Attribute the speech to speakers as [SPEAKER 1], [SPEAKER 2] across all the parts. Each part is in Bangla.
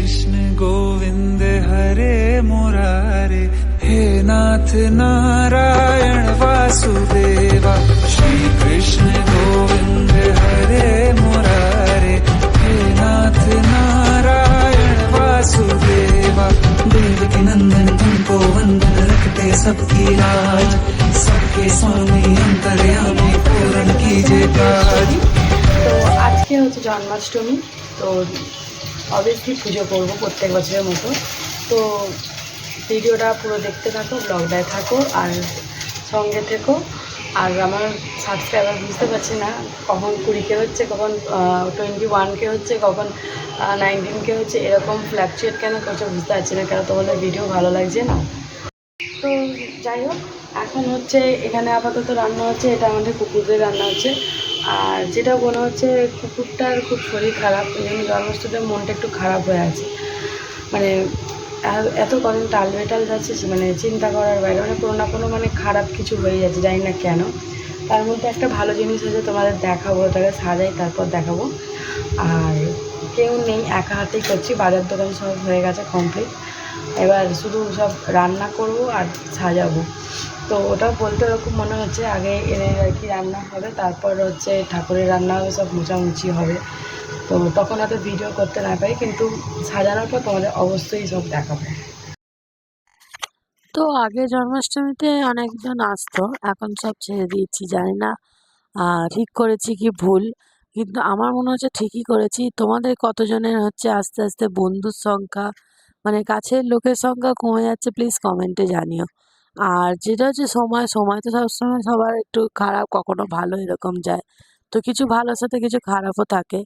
[SPEAKER 1] कृष्ण गोविन्द हरे मुरारे हे नाथ नारायण वासुदेवा श्रीकृष्ण गोविन्द हरे मुरारे हे नाथ नारायण वासुदेवा देवकी नंदन तुमको वंदन रखते सबकी लाज सबके स्वामी अंतर्यामी पूर्ण कीजिए काज
[SPEAKER 2] তো আজকে হচ্ছে জন্মাষ্টমী তো অবভিয়াসলি পুজো করব প্রত্যেক বছরের মতো। তো ভিডিওটা পুরো দেখতে থাকো ব্লগটায় থাকো, আর সঙ্গে থেকো। আর আমার সাবস্ক্রাইবার বুঝতে পারছি না কখন কুড়িকে হচ্ছে, কখন টোয়েন্টি ওয়ানকে হচ্ছে, কখন নাইনটিনকে হচ্ছে, এরকম ফ্ল্যাকচুয়েট কেন করছে বুঝতে পারছি না, কেন তোমাদের ভিডিও ভালো লাগছে না? তো যাই হোক, এখন হচ্ছে এখানে আপাতত রান্না হচ্ছে, এটা আমাদের কুকুরদের রান্না হচ্ছে। আর যেটা মনে হচ্ছে কুকুরটার খুব শরীর খারাপ ওই জন্য জন্মাষ্টমীর মনটা একটু খারাপ হয়ে আছে। মানে এত কদিন টাল বেটাল যাচ্ছে মানে চিন্তা করার বাইরে মানে কোনো না কোনো মানে খারাপ কিছু হয়ে যাচ্ছে, জানি না কেন। তার মধ্যে একটা ভালো জিনিস হচ্ছে তোমাদের দেখাবো, ওটাকে সাজাই, তারপর দেখাবো। আর কেউ নেই, একা হাতেই করছি, বাজার দোকান সব হয়ে গেছে কমপ্লিট এবার শুধু সব রান্না করব আর সাজাবো। তো ওটা বলতে ওরকম মনে হচ্ছে আগে এনে আর কি রান্না হবে, তারপর হচ্ছে ঠাকুরের রান্না সব মোছামুছি হবে। তো তখন হয়তো ভিডিও করতে না পারি, কিন্তু সাজানোর পর তোমাদের অবশ্যই সব দেখাবে।
[SPEAKER 3] তো আগে জন্মাষ্টমীতে অনেকজন আসতো, এখন সব ছেড়ে দিয়েছি, জানি না ঠিক করেছি কি ভুল, কিন্তু আমার মনে হচ্ছে ঠিকই করেছি। তোমাদের কতজনের হচ্ছে আস্তে আস্তে বন্ধুর সংখ্যা মানে কাছের লোকের সংখ্যা কমে যাচ্ছে প্লিজ কমেন্টে জানিও। আর যেটা হচ্ছে সময় সময় তো সবসময় সবার একটু খারাপ কখনো ভালো এরকম যায়। তো কিছু ভালোর সাথে কিছু খারাপও থাকে।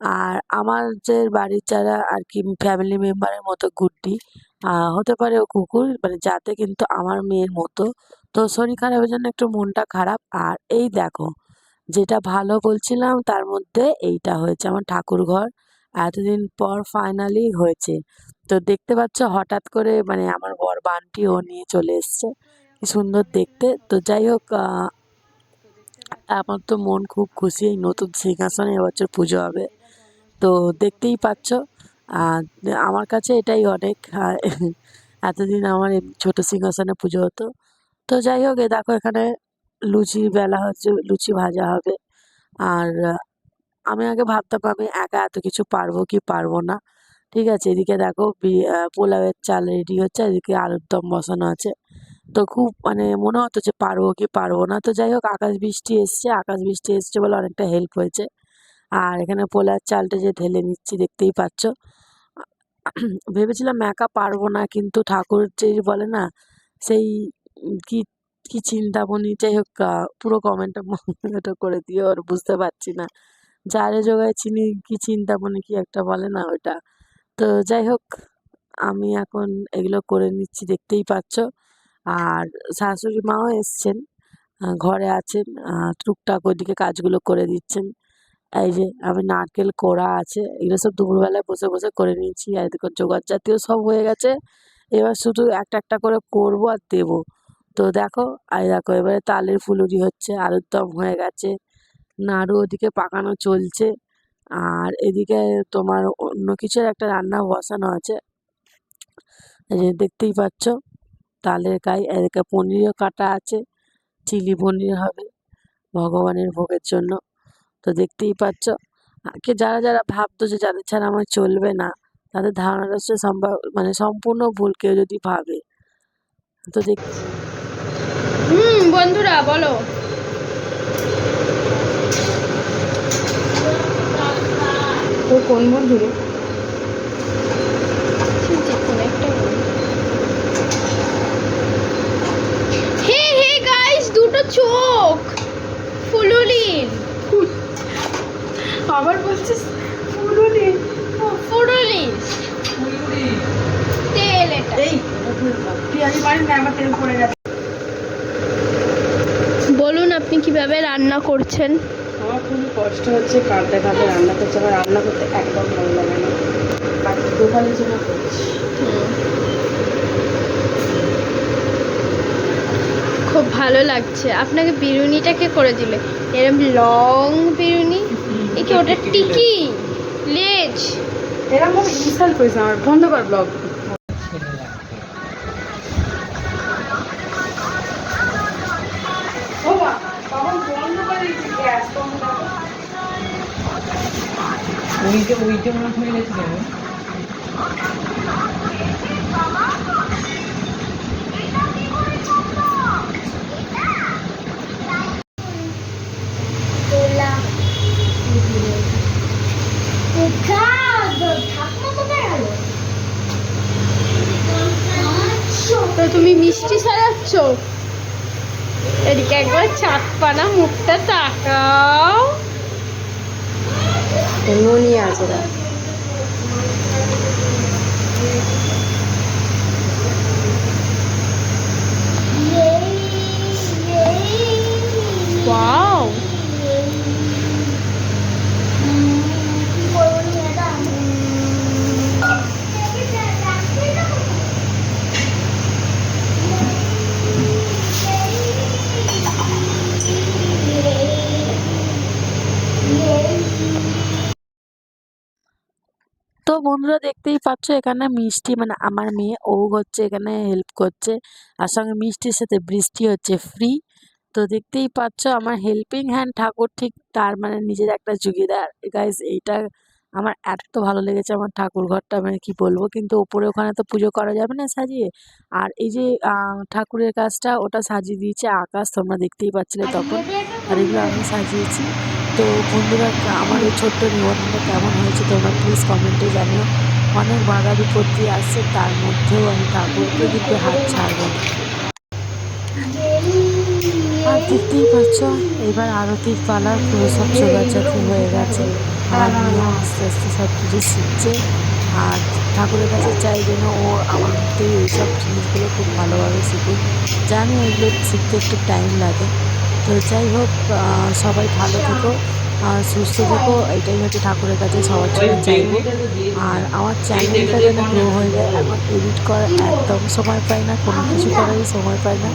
[SPEAKER 3] আর আমার যে বাড়ির যারা আর কি ফ্যামিলি মেম্বারের মতো গুড্ডি হতে পারে ও কুকুর মানে যাতে কিন্তু আমার মেয়ের মতো। তো শরীর খারাপের জন্য একটু মনটা খারাপ। আর এই দেখো, যেটা ভালো বলছিলাম তার মধ্যে এইটা হয়েছে আমার ঠাকুর ঘর। এতদিন পর ফাইনালি হয়েছে। তো দেখতে পাচ্ছ হঠাৎ করে মানে আমার বর বানটি ও নিয়ে চলে এসছে। কি সুন্দর দেখতে। তো যাই হোক আমার তো মন খুব খুশি, এই নতুন সিংহাসনে এবছর পুজো হবে। তো দেখতেই পাচ্ছ আমার কাছে এটাই অনেক এতদিন আমার ছোট সিংহাসনে পুজো হতো। তো যাই হোক, এ দেখো এখানে লুচি বেলা হচ্ছে, লুচি ভাজা হবে। আর আমি আগে ভাবতাম আমি একা এত কিছু পারব কি পারব না। ঠিক আছে, এদিকে দেখো পোলাওয়ের চাল রেডি হচ্ছে এদিকে আলুর দম বসানো আছে। তো খুব মানে মনে হতো যে পারব কি পারব না। তো যাই হোক, আকাশ বৃষ্টি এসছে, আকাশ বৃষ্টি এসছে বলে অনেকটা হেল্প হয়েছে। আর এখানে পোলার চালটা যে ঢেলে নিচ্ছি, দেখতেই পাচ্ছ। ভেবেছিলাম একা পারব না, কিন্তু ঠাকুর যে বলে না, সেই কি কি চিন্তামণি, যাই হোক পুরো কমেন্টটা ওটা করে দিও, আর বুঝতে পারছি না। যারে জোগায় চিনি, কি চিন্তামণি, কি একটা বলে না ওটা তো যাই হোক, আমি এখন এগুলো করে নিচ্ছি, দেখতেই পাচ্ছ। আর শাশুড়ি মাও এসছেন ঘরে আছেন টুকটাক ওইদিকে কাজগুলো করে দিচ্ছেন। এই যে আমি নারকেল, কোড়া আছে, এগুলো সব দুপুরবেলায় বসে বসে করে নিয়েছি। আর এদিকে জোগাড় জাতীয় সব হয়ে গেছে। এবার শুধু একটা একটা করে করব আর দেবো। তো দেখো, আর দেখো, এবারে তালের ফুলুরি হচ্ছে আলুর দম হয়ে গেছে, নাড়ু ওদিকে পাকানো চলছে। আর এদিকে তোমার অন্য কিছুর একটা রান্না বসানো আছে। দেখতেই পাচ্ছ, তালের গায়ে এদিকে পনিরও কাটা আছে, চিলি পনির হবে ভগবানের ভোগের জন্য। তো দেখতেই পাচ্ছ কে যারা যারা ভাবতো যে যাদের ছাড়া আমার চলবে না, তাদের ধারণাটা হচ্ছে সম্ভব মানে সম্পূর্ণ ভুল কেউ যদি ভাবে। তো দেখ
[SPEAKER 4] হুম, বন্ধুরা বলো।
[SPEAKER 2] তো কোন বন্ধু রে?
[SPEAKER 4] হে হে গাইস দুটো চোখ। ফুলুলির
[SPEAKER 2] আবার বলছিস? ফুলুরি
[SPEAKER 4] ফুলুলির তেল এটা।
[SPEAKER 2] এই পেঁয়াজি মারিস না আমার তেল পড়ে গেছে।
[SPEAKER 4] বলুন আপনি কীভাবে রান্না করছেন?
[SPEAKER 2] আমার খুবই কষ্ট হচ্ছে কাঁদতে কাঁদতে রান্না করছে আমার রান্না করতে একদম ভালো লাগে না। আর দোকানের জন্য করছি।
[SPEAKER 4] খুব ভালো লাগছে। আপনাকে বিরুনিটা কে করে দিলে? এরকম লং বিরুনি এ কি ওটা টিকি? লেজ?
[SPEAKER 2] এরকম ইনসাল্ট করিস আমার। বন্ধ কর ব্লগ।
[SPEAKER 5] ওইটা মনে হয়ে কেন?
[SPEAKER 4] তুমি মিষ্টি সাজাচ্ছ? এদিকে একবার চাঁদপানা মুখটা তাকাও।
[SPEAKER 2] 很努力
[SPEAKER 4] 啊，
[SPEAKER 3] 这个。বন্ধুরা দেখতেই পাচ্ছ, এখানে মিষ্টি মানে আমার মেয়ে ও হচ্ছে, এখানে হেল্প করছে। আর সঙ্গে মিষ্টির সাথে বৃষ্টি হচ্ছে ফ্রি তো দেখতেই পাচ্ছ, আমার হেল্পিং হ্যান্ড ঠাকুর ঠিক তার মানে নিজের একটা জুগিদার গাইজ এইটা আমার এত ভালো লেগেছে আমার ঠাকুর ঘরটা মানে কি বলব? কিন্তু ওপরে ওখানে তো পুজো করা যাবে না সাজিয়ে। আর এই যে ঠাকুরের কাজটা ওটা সাজিয়ে দিয়েছে আকাশ, তোমরা দেখতেই পাচ্ছিলে তখন। আর এগুলো আমি সাজিয়েছি। তো বন্ধুরা আমার এই ছোট্ট নিবন্ধনটা কেমন হয়েছে তোমরা প্লিজ কমেন্টে জানিও। অনেক বাধা বিপত্তি আসছে, তার মধ্যেও আমি ঠাকুরকে কিন্তু হাত ছাড়বো। আর দেখতেই পাচ্ছ, এবার আরতির পালা পুরো সব জোগাড়জাতি হয়ে গেছে। আর মেয়ে আস্তে আস্তে সব কিছু শিখছে, আর ঠাকুরের কাছে চাই যেন ও আমার মধ্যে এইসব জিনিসগুলো খুব ভালোভাবে শিখুক। জানি এগুলো শিখতে একটু টাইম লাগে। তো যাই হোক সবাই ভালো থেকো আর সুস্থ থেকো এটাই হচ্ছে ঠাকুরের কাছে সবার জন্য চাইব। আর আমার চ্যানেলটা যেন গ্রো হয়ে যায় এখন এডিট করার একদম সময় পাই না কোনো কিছু করারই সময় পাই না।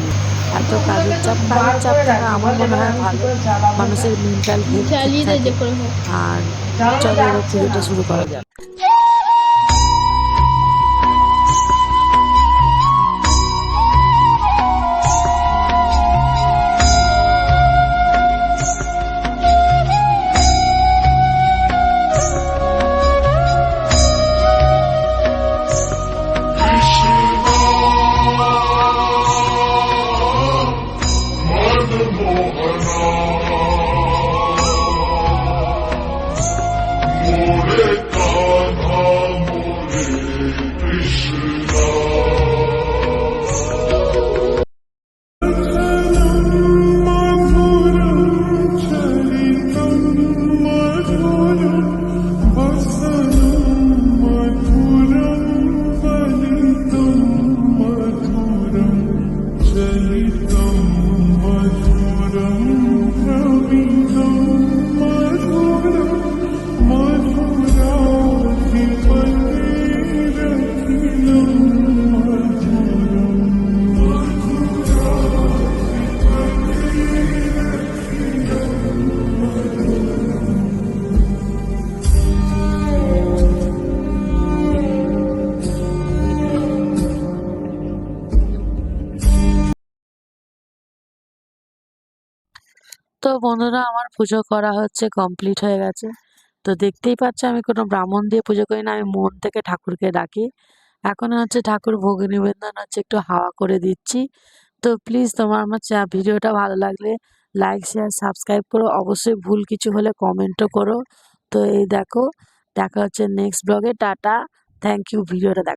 [SPEAKER 3] এত কাজের চাপ কাজের চাপ থাকা আমার মনে হয় ভালো মানুষের মেন্টাল হেলথ আর চলো এবার পুজোটা শুরু করা যাক। তো বন্ধুরা আমার পুজো করা হচ্ছে কমপ্লিট হয়ে গেছে। তো দেখতেই পাচ্ছ আমি কোনো ব্রাহ্মণ দিয়ে পুজো করি না, আমি মন থেকে ঠাকুরকে ডাকি। এখন হচ্ছে ঠাকুর ভোগ নিবেদন হচ্ছে একটু হাওয়া করে দিচ্ছি। তো প্লিজ তোমার আমার ভিডিওটা ভালো লাগলে লাইক শেয়ার সাবস্ক্রাইব করো। অবশ্যই ভুল কিছু হলে কমেন্টও করো। তো এই দেখো, দেখা হচ্ছে নেক্সট ব্লগে টাটা থ্যাংক ইউ ভিডিওটা দেখ